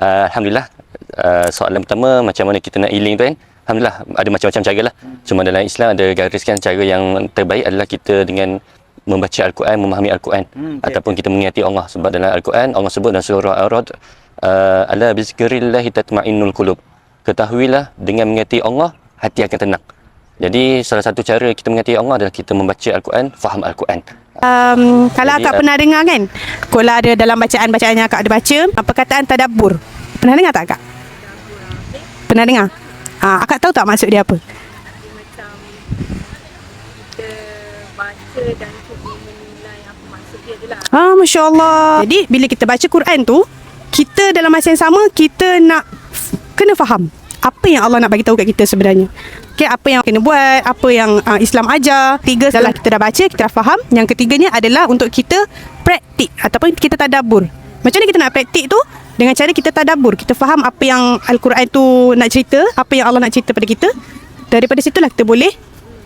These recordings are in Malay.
uh, alhamdulillah. Uh, soalan pertama macam mana kita nak healing tu kan? Alhamdulillah ada macam-macam cara lah. Cuma dalam Islam ada gariskan cara yang terbaik adalah kita dengan membaca al-Quran memahami al-Quran. Hmm, okey, ataupun kita mengingati Allah. Sebab dalam al-Quran Allah sebut dalam surah Ar-Rad uh, ala bizikrillah tatma'innul qulub. Ketahuilah dengan mengingati Allah hati akan tenang. Jadi salah satu cara kita mengingati Allah adalah kita membaca al-Quran faham al-Quran. Um, kalau Jadi, akak uh, pernah dengar kan? Kalau ada dalam bacaan-bacaan yang akak ada baca Perkataan tadabbur Pernah dengar tak akak? Pernah dengar? Ah, akak tahu tak maksud dia apa? Ah, Masya Allah. Jadi bila kita baca Quran tu Kita dalam masa yang sama Kita nak Kena faham Apa yang Allah nak bagi tahu kat kita sebenarnya. Okay, apa yang kena buat Apa yang uh, Islam ajar. Tiga setelah kita dah baca Kita dah faham. Yang ketiganya adalah Untuk kita Praktik Ataupun kita tadabur Macam mana kita nak praktik tu Dengan cara kita tadabur Kita faham apa yang Al-Quran tu Nak cerita Apa yang Allah nak cerita pada kita Daripada situlah kita boleh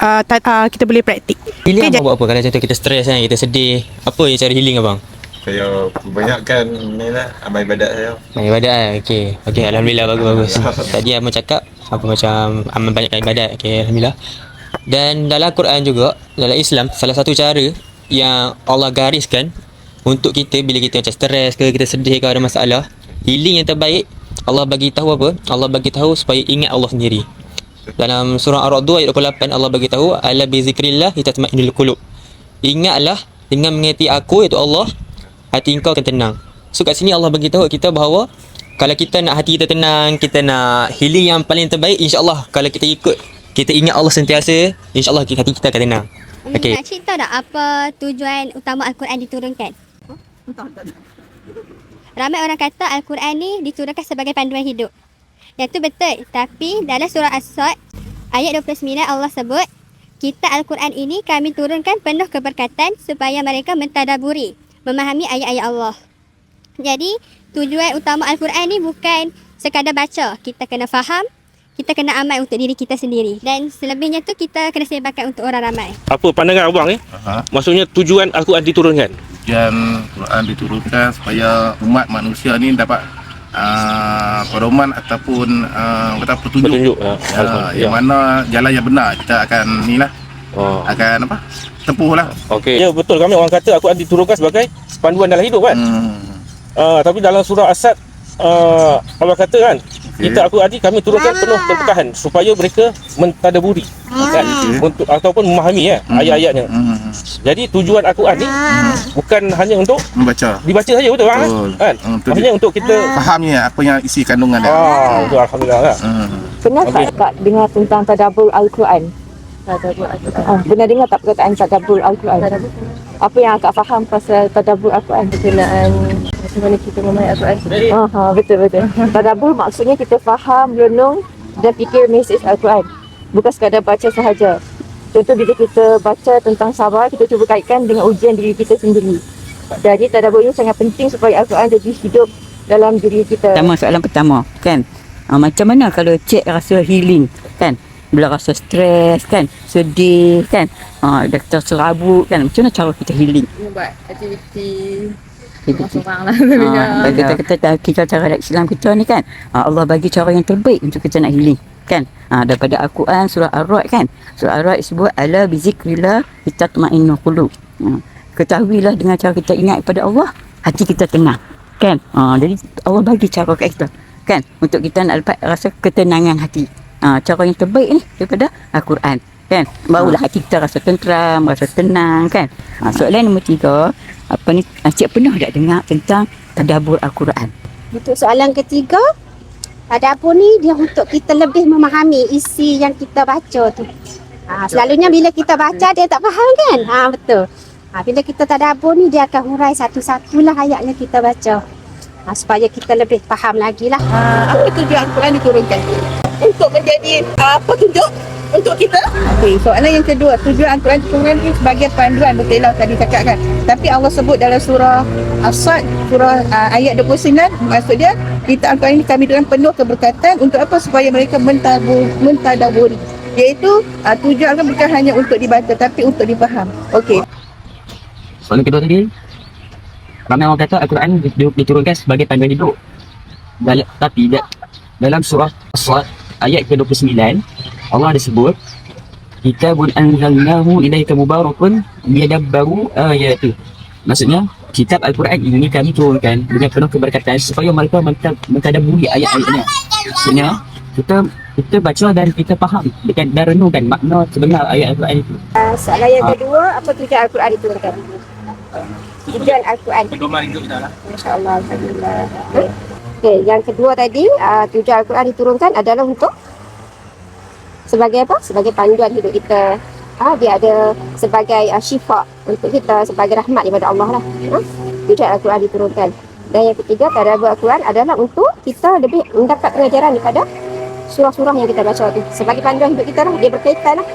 uh, ta- uh, Kita boleh praktik Healing Okay, abang buat apa? Kalau contoh kita stres kan, kita sedih. Apa yang cara healing abang? Saya banyakkan ni lah amal ibadat saya. Main ibadat kan? Okay. Okay, Alhamdulillah bagus-bagus. Tadi abang cakap, apa macam amal banyakkan ibadat. Okay, Alhamdulillah. Dan dalam Quran juga, dalam Islam, salah satu cara yang Allah gariskan untuk kita bila kita macam stres ke, kita sedih ke ada masalah, healing yang terbaik, Allah bagi tahu apa? Allah bagi tahu supaya ingat Allah sendiri. Dalam surah Ar-Ra'd 2 ayat 28 Allah bagi tahu ala bi zikrillah tatma'innul qulub. Ingatlah dengan mengingati aku iaitu Allah hati engkau akan tenang. So kat sini Allah bagi tahu kita bahawa kalau kita nak hati kita tenang, kita nak healing yang paling terbaik insya-Allah kalau kita ikut kita ingat Allah sentiasa, insya-Allah hati kita akan tenang. Hmm, Okey. Nak cerita tak apa tujuan utama Al-Quran diturunkan? Ramai orang kata Al-Quran ni diturunkan sebagai panduan hidup. Yang tu betul. Tapi dalam surah As-Sad ayat 29 Allah sebut kita Al-Quran ini kami turunkan penuh keberkatan supaya mereka mentadaburi, memahami ayat-ayat Allah. Jadi tujuan utama Al-Quran ni bukan sekadar baca. Kita kena faham, kita kena amal untuk diri kita sendiri. Dan selebihnya tu kita kena sebarkan untuk orang ramai. Apa pandangan abang ni? Ha? Maksudnya tujuan Al-Quran diturunkan. Ujian Quran diturunkan supaya umat manusia ni dapat uh, pedoman ataupun uh, kata petunjuk. Petunjuk. Ya, yang mana jalan yang benar kita akan ni lah Oh. akan apa tempuh lah. Okey. Ya betul kami orang kata Al-Quran diturunkan sebagai panduan dalam hidup kan. Hmm. Uh, tapi dalam surah Asad uh, Allah kata kan kita Al-Quran ni kami turunkan penuh keberkahan supaya mereka mentadaburi kan Okey. untuk ataupun memahami ya Hmm. ayat-ayatnya. Hmm. Jadi tujuan Al-Quran ni bukan hanya untuk Membaca. dibaca saja betul? Betul. Kan? Hmm, betul. Maksudnya untuk kita Fahamnya apa yang isi kandungan dia. ah betul alhamdulillah kan. Hmm. Pernah Okey. tak Kak dengar tentang tadabbur Al-Quran? Tadabbur Al-Quran. Ah, pernah dengar tak perkataan tadabbur Al-Quran? Apa yang akak faham pasal tadabbur Al-Quran? Berkenaan macam mana kita memahami Al-Quran. Ah, ha, betul betul. Tadabbur maksudnya kita faham, renung dan fikir mesej Al-Quran. Bukan sekadar baca sahaja. Contoh bila kita baca tentang sabar, kita cuba kaitkan dengan ujian diri kita sendiri. Jadi tadabbur ini sangat penting supaya Al-Quran jadi hidup dalam diri kita. Pertama soalan pertama kan ha, Macam mana kalau cik rasa healing kan Bila rasa stres kan Sedih kan ha, Dah terserabut kan Macam mana cara kita healing buat aktiviti Aktiviti. seorang lah Ha, kita, kita, kita, kita cara dalam Islam kita ni kan ha, Allah bagi cara yang terbaik untuk kita nak healing kan? Ha, daripada Al-Quran surah Ar-Ra'd kan? Surah Ar-Ra'd sebut ala bizikrillah kita tumainu qulub. Ha, ketahuilah dengan cara kita ingat kepada Allah hati kita tenang kan? Ha, jadi Allah bagi cara kat kita kan? Untuk kita nak dapat rasa ketenangan hati. Ha, cara yang terbaik ni daripada Al-Quran kan? Barulah hati kita rasa tenteram rasa tenang kan? Ha, soalan nombor tiga apa ni cik pernah tak dengar tentang tadabbur Al-Quran? Untuk soalan ketiga, tadabbur ni dia untuk kita lebih memahami isi yang kita baca tu. Ha, selalunya bila kita baca dia tak faham kan? Ha, betul. Ha, bila kita tadabbur ni dia akan hurai satu-satulah ayat yang kita baca. Ha, supaya kita lebih faham lagi lah. Apa tujuan Al-Quran diturunkan? Untuk menjadi uh, petunjuk untuk kita. Okey, soalan yang kedua, tujuan Al-Quran diturunkan ni sebagai panduan betul lah tadi cakap kan. Tapi Allah sebut dalam surah As-Sad, surah uh, ayat 29, maksud dia kita Al-Quran ini kami dengan penuh keberkatan untuk apa? Supaya mereka mentabur, mentadaburi. Iaitu uh, tujuan Al-Quran bukan hanya untuk dibaca tapi untuk difaham. Okey. Soalan kedua tadi Ramai orang kata Al-Quran diturunkan sebagai panduan hidup dalam, tapi da, dalam surah As-Sad ayat ke-29 Allah ada sebut kitabun anzalnahu ilaika mubarakun liyadabbaru ayatu maksudnya kitab Al-Quran ini kami turunkan dengan penuh keberkatan supaya mereka mentad- mentadaburi ayat-ayatnya maksudnya kita kita baca dan kita faham dan, dan renungkan makna sebenar ayat Al-Quran itu Soalan yang kedua, apa tujuan Al-Quran diturunkan? Tujuan Al-Quran. Pedoman hidup kita lah. Masya Allah, Alhamdulillah. Okey, yang kedua tadi, uh, tujuan Al-Quran diturunkan adalah untuk sebagai apa? Sebagai panduan hidup kita. Ah, dia ada sebagai uh, syifa untuk kita, sebagai rahmat daripada Allah lah. Ha? Tujuan Al-Quran diturunkan. Dan yang ketiga, tadabbur Al-Quran adalah untuk kita lebih mendapat pengajaran daripada surah-surah yang kita baca tu. Sebagai panduan hidup kita lah, dia berkaitan lah